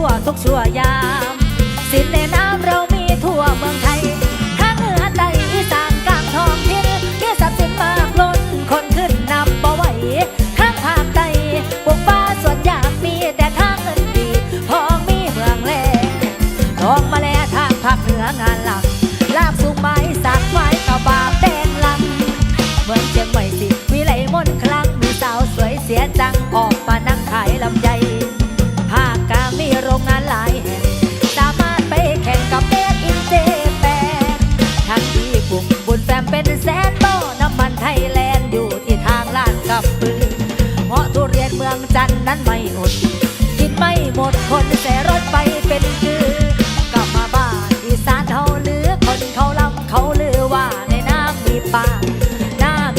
ทั่วทุกชั่วยาม สิทนในน้ำเรามีทั่วเมืองไทยทั้งเหนือใต้อีสานกลางทองทินที่ทรัพย์สินมากล้นคนขึ้นนำบ่ไหวข้งภาคใต้ปกฟ้าส่วนยากมีแต่ทางเงินดีพ้องมีเมืองแรงทองมาแล้วทางภาคเหนืองานหลักลาบสุงไม้สักไม้ต่อบาปแดงลำเมืองเชียงใหม่สิ มบนแฟมเป็นแสนโตน้ำมันไทยแลนด์อยู่ที่ทางลาดกับปืนเพราะทุเรียนเมืองจันนั้นไม่อดกินไม่หมดคนแต่รถไปเป็นคือกลับมาบ้านอีสานเขาเลือคนเขาลำเขาเลือว่าในน้ำมีปลา